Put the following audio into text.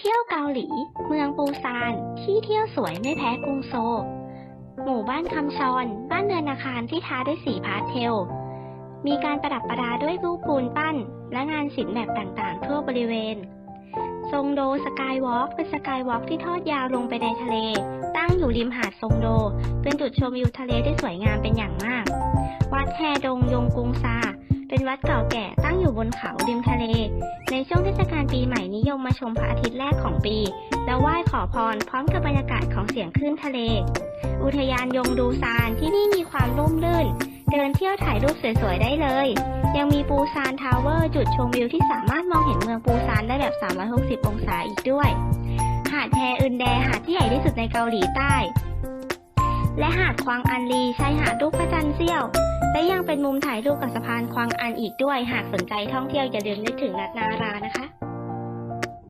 เที่ยวเกาหลี เมืองปูซาน ที่เที่ยวสวยไม่แพ้กรุงโซ หมู่บ้านคำชอน บ้านเรือนอาคารที่ทาด้วยสีพาสเทล มีการประดับประดาด้วยรูปปูนปั้น และงานศิลป์แบบต่างๆ ทั่วบริเวณซงโดสกายวอล์กเป็นสกายวอล์กที่ทอดยาวลงไปในทะเล ตั้งอยู่ริมหาดซงโด เป็นจุดชมวิวทะเลได้สวยงามเป็นอย่างมาก วัดแฮดงยงกุงซา วัดเก่าแก่ตั้งอยู่บนเขาริมทะเล ในช่วงเทศกาลปีใหม่นิยมมาชมพระอาทิตย์แรกของปี แล้วไหว้ขอพรพร้อมกับบรรยากาศของเสียงคลื่นทะเล อุทยานยงดูซานที่นี่มีความร่มรื่น เดินเที่ยวถ่ายรูปสวยๆได้เลย ยังมีปูซานทาวเวอร์จุดชมวิวที่สามารถมองเห็นเมืองปูซานได้แบบ 360 องศาอีกด้วย หาดแฮอึนแดหาดที่ใหญ่ที่สุดในเกาหลีใต้ และหาดควางอันลีชายหาดรูปพระจันทร์เสี้ยว และยังเป็นมุมถ่ายรูปกับสะพานควางอันอีกด้วย หากสนใจท่องเที่ยวอย่าลืมนึกถึงนัดนารานะคะ